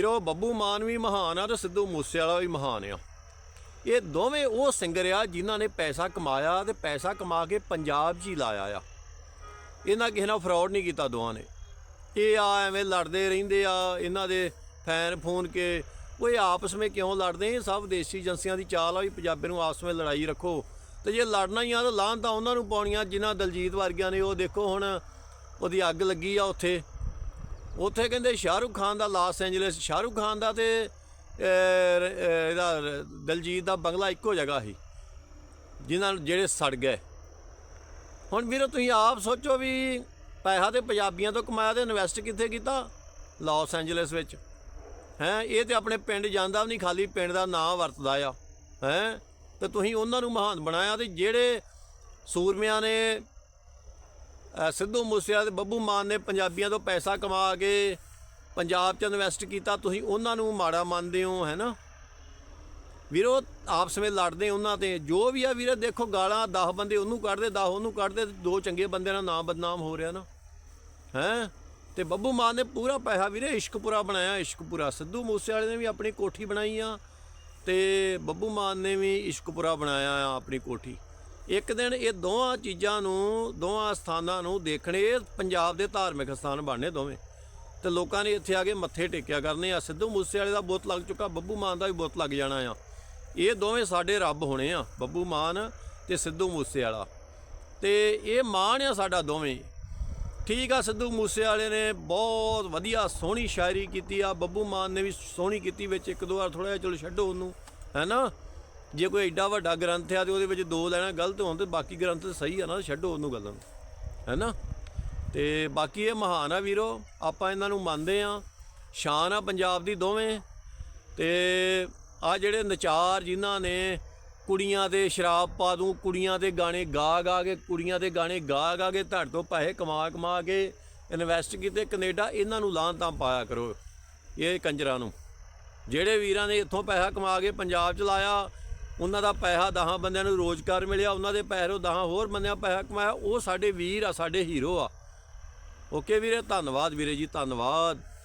ਵੀਰੋ, ਬੱਬੂ ਮਾਨ ਵੀ ਮਹਾਨ ਆ ਤੇ ਸਿੱਧੂ ਮੂਸੇਵਾਲਾ ਵੀ ਮਹਾਨ ਆ। ਇਹ ਦੋਵੇਂ ਉਹ ਸਿੰਗਰ ਆ ਜਿਨ੍ਹਾਂ ਨੇ ਪੈਸਾ ਕਮਾਇਆ ਤੇ ਪੈਸਾ ਕਮਾ ਕੇ ਪੰਜਾਬ 'ਚ ਹੀ ਲਾਇਆ ਆ। ਇਹਨਾਂ ਕਿਸੇ ਨਾਲ ਫਰਾਡ ਨਹੀਂ ਕੀਤਾ ਦੋਵਾਂ ਨੇ। ਇਹ ਆ ਐਵੇਂ ਲੜਦੇ ਰਹਿੰਦੇ ਆ, ਇਹਨਾਂ ਦੇ ਫੈਨ ਫੋਨ ਕੇ। ਉਹ ਇਹ ਆਪਸ ਵਿੱਚ ਕਿਉਂ ਲੜਦੇ? ਇਹ ਸਭ ਦੇਸੀ ਏਜੰਸੀਆਂ ਦੀ ਚਾਲ ਆ ਵੀ ਪੰਜਾਬੀ ਨੂੰ ਆਪਸ ਵਿੱਚ ਲੜਾਈ ਰੱਖੋ। ਤੇ ਜੇ ਲੜਨਾ ਹੀ ਆ ਤਾਂ ਲਾਹਨ ਤਾਂ ਉਹਨਾਂ ਨੂੰ ਪਾਉਣੀਆਂ, ਜਿਨ੍ਹਾਂ ਦਲਜੀਤ ਵਰਗਿਆਂ ਨੇ। ਉਹ ਦੇਖੋ ਹੁਣ ਉਹਦੀ ਅੱਗ ਲੱਗੀ ਆ ਉੱਥੇ। ਉੱਥੇ ਕਹਿੰਦੇ ਸ਼ਾਹਰੁਖ ਖਾਨ ਦਾ ਲਾਸ ਐਂਜਲਸ, ਸ਼ਾਹਰੁਖ ਖਾਨ ਦਾ ਤੇ ਇਹਦਾ ਦਲਜੀਤ ਦਾ ਬੰਗਲਾ ਇੱਕੋ ਜਗ੍ਹਾ ਸੀ, ਜਿਨ੍ਹਾਂ ਜਿਹੜੇ ਸੜ ਗਏ। ਹੁਣ ਵੀਰੋ ਤੁਸੀਂ ਆਪ ਸੋਚੋ ਵੀ ਪੈਸਾ ਤੇ ਪੰਜਾਬੀਆਂ ਤੋਂ ਕਮਾਇਆ ਤੇ ਇਨਵੈਸਟ ਕਿੱਥੇ ਕੀਤਾ? ਲਾਸ ਐਂਜਲਸ ਵਿੱਚ। ਹੈ, ਇਹ ਤੇ ਆਪਣੇ ਪਿੰਡ ਜਾਂਦਾ ਵੀ ਨਹੀਂ, ਖਾਲੀ ਪਿੰਡ ਦਾ ਨਾਂ ਵਰਤਦਾ ਆ। ਹੈ, ਤੇ ਤੁਸੀਂ ਉਹਨਾਂ ਨੂੰ ਮਹਾਨ ਬਣਾਇਆ ਤੇ ਜਿਹੜੇ ਸੂਰਮਿਆਂ ਨੇ ਸਿੱਧੂ ਮੂਸੇਵਾਲੇ ਤੇ ਬੱਬੂ ਮਾਨ ਨੇ ਪੰਜਾਬੀਆਂ ਤੋਂ ਪੈਸਾ ਕਮਾ ਕੇ ਪੰਜਾਬ 'ਚ ਇਨਵੈਸਟ ਕੀਤਾ, ਤੁਸੀਂ ਉਹਨਾਂ ਨੂੰ ਮਾੜਾ ਮੰਨਦੇ ਹੋ, ਹੈ ਨਾ? ਵੀਰੋ, ਆਪਸ ਵਿੱਚ ਲੜਦੇ ਉਹਨਾਂ ਤੇ, ਜੋ ਵੀ ਆ ਵੀਰੇ, ਦੇਖੋ ਗਾਲਾਂ 10 ਬੰਦੇ ਉਹਨੂੰ ਕੱਢਦੇ 10 ਉਹਨੂੰ ਕੱਢਦੇ ਦੋ ਚੰਗੇ ਬੰਦਿਆਂ ਦਾ ਨਾਮ ਬਦਨਾਮ ਹੋ ਰਿਹਾ ਨਾ। ਹੈ? ਤੇ ਬੱਬੂ ਮਾਨ ਨੇ ਪੂਰਾ ਪੈਸਾ ਵੀਰੇ ਇਸ਼ਕਪੁਰਾ ਬਣਾਇਆ, ਇਸ਼ਕਪੁਰਾ। ਸਿੱਧੂ ਮੂਸੇਵਾਲੇ ਨੇ ਵੀ ਆਪਣੀ ਕੋਠੀ ਬਣਾਈ ਆ ਤੇ ਬੱਬੂ ਮਾਨ ਨੇ ਵੀ ਇਸ਼ਕਪੁਰਾ ਬਣਾਇਆ ਆ ਆਪਣੀ ਕੋਠੀ। ਇੱਕ ਦਿਨ ਇਹ ਦੋਹਾਂ ਚੀਜ਼ਾਂ ਨੂੰ, ਦੋਹਾਂ ਸਥਾਨਾਂ ਨੂੰ ਦੇਖਣੇ, ਇਹ ਪੰਜਾਬ ਦੇ ਧਾਰਮਿਕ ਸਥਾਨ ਬਣਨੇ ਦੋਵੇਂ। ਤੇ ਲੋਕਾਂ ਨੇ ਇੱਥੇ ਆ ਕੇ ਮੱਥੇ ਟੇਕਿਆ ਕਰਨੇ ਆ। ਸਿੱਧੂ ਮੂਸੇਵਾਲੇ ਦਾ ਬੁੱਤ ਲੱਗ ਚੁੱਕਾ, ਬੱਬੂ ਮਾਨ ਦਾ ਵੀ ਬੁੱਤ ਲੱਗ ਜਾਣਾ ਆ। ਇਹ ਦੋਵੇਂ ਸਾਡੇ ਰੱਬ ਹੋਣੇ ਆ, ਬੱਬੂ ਮਾਨ ਤੇ ਸਿੱਧੂ ਮੂਸੇਵਾਲਾ। ਤੇ ਇਹ ਮਾਣ ਆ ਸਾਡਾ ਦੋਵੇਂ। ਠੀਕ ਆ, ਸਿੱਧੂ ਮੂਸੇਵਾਲੇ ਨੇ ਬਹੁਤ ਵਧੀਆ ਸੋਹਣੀ ਸ਼ਾਇਰੀ ਕੀਤੀ ਆ। ਬੱਬੂ ਮਾਨ ਨੇ ਵੀ ਸੋਹਣੀ ਕੀਤੀ ਵਿੱਚ। ਇੱਕ ਦੋ ਵਾਰ ਥੋੜਾ ਜਿਹਾ ਚਲੋ ਛੱਡੋ ਉਹਨੂੰ ਹੈਨਾ ਜੇ ਕੋਈ ਐਡਾ ਵੱਡਾ ਗ੍ਰੰਥ ਆ ਤੇ ਉਹਦੇ ਵਿੱਚ ਦੋ ਲੈਣਾ ਗਲਤ ਹੋਣ ਤੇ ਬਾਕੀ ਗ੍ਰੰਥ ਸਹੀ ਆ ਨਾ ਛੱਡੋ ਉਹਨੂੰ ਗੱਲਾਂ ਨੂੰ? ਹੈਨਾ ਤੇ ਬਾਕੀ ਇਹ ਮਹਾਨ ਆ ਵੀਰੋ, ਆਪਾਂ ਇਹਨਾਂ ਨੂੰ ਮੰਨਦੇ ਆ। ਸ਼ਾਨ ਆ ਪੰਜਾਬ ਦੀ ਦੋਵੇਂ। ਤੇ ਆ ਜਿਹੜੇ ਨਚਾਰ ਜਿਨ੍ਹਾਂ ਨੇ ਕੁੜੀਆਂ ਦੇ ਸ਼ਰਾਬ ਪਾ ਦੂੰ, ਕੁੜੀਆਂ ਦੇ ਗਾਣੇ ਗਾ ਗਾ ਕੇ, ਕੁੜੀਆਂ ਦੇ ਗਾਣੇ ਗਾ ਗਾ ਕੇ ਧੜ ਤੋਂ ਪੈਸੇ ਕਮਾ ਕਮਾ ਕੇ ਇਨਵੈਸਟ ਕੀਤੇ ਕੈਨੇਡਾ, ਇਹਨਾਂ ਨੂੰ ਲਾਂ ਤਾਂ ਪਾਇਆ ਕਰੋ। ਇਹ ਕੰਜਰਾਂ ਨੂੰ। ਜਿਹੜੇ ਵੀਰਾਂ ਨੇ ਇੱਥੋਂ ਪੈਸਾ ਕਮਾ ਕੇ ਪੰਜਾਬ ਚ ਲਾਇਆ ਉਹਨਾਂ ਦਾ ਪੈਸਾ ਦਹਾਂ ਬੰਦਿਆਂ ਨੂੰ ਰੋਜ਼ਗਾਰ ਮਿਲਿਆ, ਉਹਨਾਂ ਦੇ ਪੈਰੋਂ ਦਹਾਂ ਹੋਰ ਬੰਦਿਆਂ ਪੈਸਾ ਕਮਾਇਆ, ਉਹ ਸਾਡੇ ਵੀਰ ਆ, ਸਾਡੇ ਹੀਰੋ ਆ। ਓਕੇ ਵੀਰੇ, ਧੰਨਵਾਦ ਵੀਰੇ ਜੀ, ਧੰਨਵਾਦ।